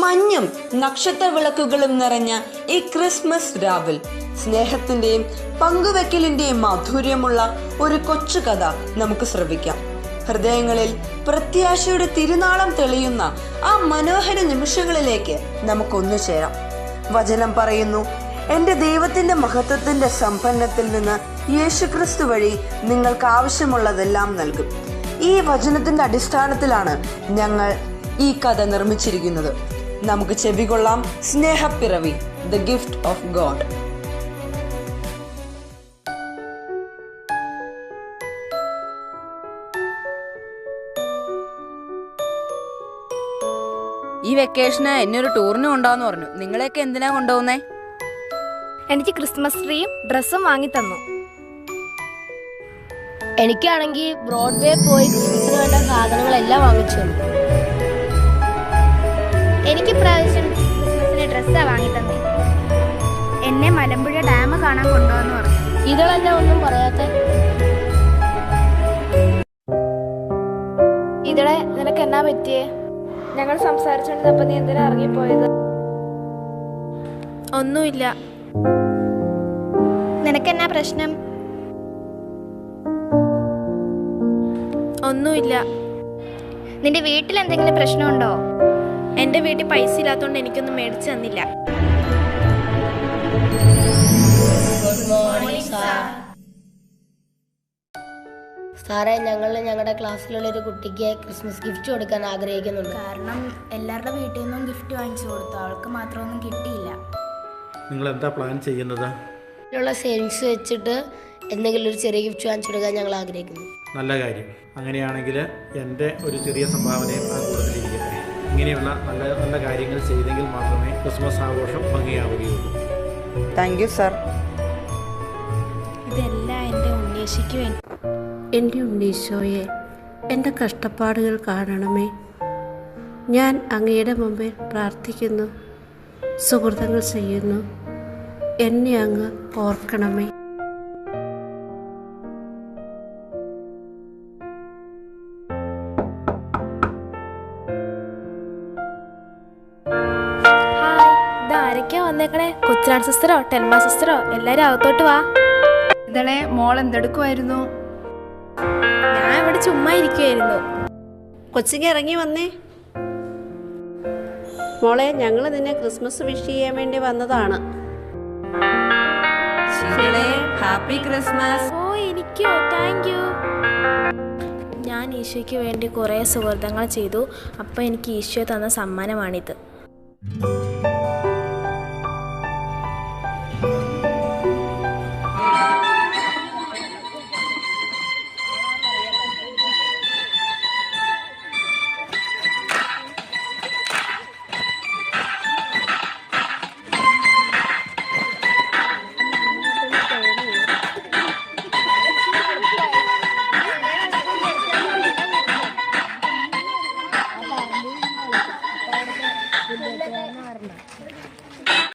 മഞ്ഞും നക്ഷത്ര വിളക്കുകളും നിറഞ്ഞ ഈ ക്രിസ്മസ് രാവിൽ സ്നേഹത്തിന്റെയും പങ്കുവെക്കലിന്റെയും മാധുര്യമുള്ള ഒരു കൊച്ചു കഥ നമുക്ക് ശ്രവിക്കാം. ഹൃദയങ്ങളിൽ പ്രത്യാശയുടെ തിരുനാളം തെളിയുന്ന ആ മനോഹര നിമിഷങ്ങളിലേക്ക് നമുക്കൊന്നു ചേരാം. വചനം പറയുന്നു എന്റെ ദൈവത്തിന്റെ മഹത്വത്തിന്റെ സമ്പന്നത്തിൽ നിന്ന് യേശുക്രിസ്തു വഴി നിങ്ങൾക്ക് ആവശ്യമുള്ളതെല്ലാം നൽകും. ഈ വചനത്തിന്റെ അടിസ്ഥാനത്തിലാണ് ഞങ്ങൾ ഈ കഥ നിർമ്മിച്ചിരിക്കുന്നത്. നമുക്ക് ചെവികൊള്ളാം സ്നേഹപ്പിറവി ദ ഗിഫ്റ്റ് ഓഫ് ഗോഡ് ഈ വെക്കേഷന് എന്നെ ഒരു ടൂറിന് കൊണ്ടുപോകാന്ന് പറഞ്ഞു. നിങ്ങളെയൊക്കെ എന്തിനാ കൊണ്ടുപോകുന്നേ? എനിക്ക് ക്രിസ്മസ് ട്രീയും ഡ്രസ്സും വാങ്ങി തന്നു. എനിക്കാണെങ്കിൽ ബ്രോഡ്വേ പോയി വേണ്ട സാധനങ്ങളെല്ലാം വാങ്ങിച്ചു തന്നു. കാണാൻ കൊണ്ടുവന്ന് പറഞ്ഞു. ഇതളെന്നെ ഒന്നും പറയാത്ത ഇതളെ നിനക്ക് എന്നാ പറ്റിയേ? ഞങ്ങൾ സംസാരിച്ചോണ്ടപ്പോ നീ എന്തിനാ ഇറങ്ങിപ്പോയത്? ഒന്നുമില്ല. നിനക്കെന്നാ പ്രശ്നം? ഒന്നുമില്ല. നിന്റെ വീട്ടിൽ എന്തെങ്കിലും പ്രശ്നമുണ്ടോ? എന്റെ വീട്ടിൽ പൈസ ഇല്ലാത്തോണ്ട് എനിക്കൊന്നും മേടിച്ചു തന്നില്ല. സാറേ. ഞങ്ങൾ ഞങ്ങളുടെ ക്ലാസ്സിലുള്ള ഒരു കുട്ടിക്ക് ക്രിസ്മസ് ഗിഫ്റ്റ് കൊടുക്കാൻ ആഗ്രഹിക്കുന്നുണ്ട്. കാരണം എല്ലാവരുടെ വീട്ടിൽ നിന്നും ഗിഫ്റ്റ് വാങ്ങിച്ചു കൊടുത്തു. അവൾക്ക് മാത്രമൊന്നും കിട്ടിയില്ല. നിങ്ങൾ എന്താ പ്ലാൻ ചെയ്യുന്നത്? ഉള്ള സേവിങ്സ് വെച്ചിട്ട് എന്തെങ്കിലും ഒരു ചെറിയ ഗിഫ്റ്റ് വാങ്ങിച്ചു കൊടുക്കാൻ ഞങ്ങൾ ആഗ്രഹിക്കുന്നു. നല്ല കാര്യം. അങ്ങനെയാണെങ്കിൽ എന്റെ ഒരു ചെറിയ സംഭാവനയും ആ കൂട്ടത്തിലിരിക്കട്ടെ. ഇങ്ങനെയുള്ള നല്ല നല്ല കാര്യങ്ങൾ ചെയ്തെങ്കിൽ മാത്രമേ ക്രിസ്മസ് ആഘോഷം ഭംഗിയാവുകയുള്ളൂ. Thank you sir. വേണ്ടി. എന്റെ ഉണ്ണീശോയെ എന്റെ കഷ്ടപ്പാടുകൾ കാണണമേ. ഞാൻ അങ്ങയുടെ മുമ്പിൽ പ്രാർത്ഥിക്കുന്നു. സുഹൃതങ്ങൾ ചെയ്യുന്നു. എന്നെ അങ്ങ് ഓർക്കണമേ. ഇതാരൊക്കെയാ വന്നേക്കണേ? കൊച്ചിനാട് സിസ്റ്ററോ ടെൻമാ സിസ്റ്ററോ എല്ലാവരും അകത്തോട്ട് വാ. ഇതളെ മോൾ എന്തെടുക്കുമായിരുന്നു ഞാൻ ഇവിടെ ചുമ്മാ ഇരിക്കുമായിരുന്നു കൊച്ചിക്ക് ഇറങ്ങി വന്നേ. മോളെ ഞങ്ങൾ നിന്നെ ക്രിസ്മസ് വിഷ് ചെയ്യാൻ വേണ്ടി വന്നതാണ്. Happy Christmas. ഓ എനിക്കോ താങ്ക് യു. ഞാൻ ഈശോയ്ക്ക് വേണ്ടി കുറേ സുഹൃത്തങ്ങൾ ചെയ്തു. അപ്പോൾ എനിക്ക് ഈശോ തന്ന സമ്മാനമാണിത്. না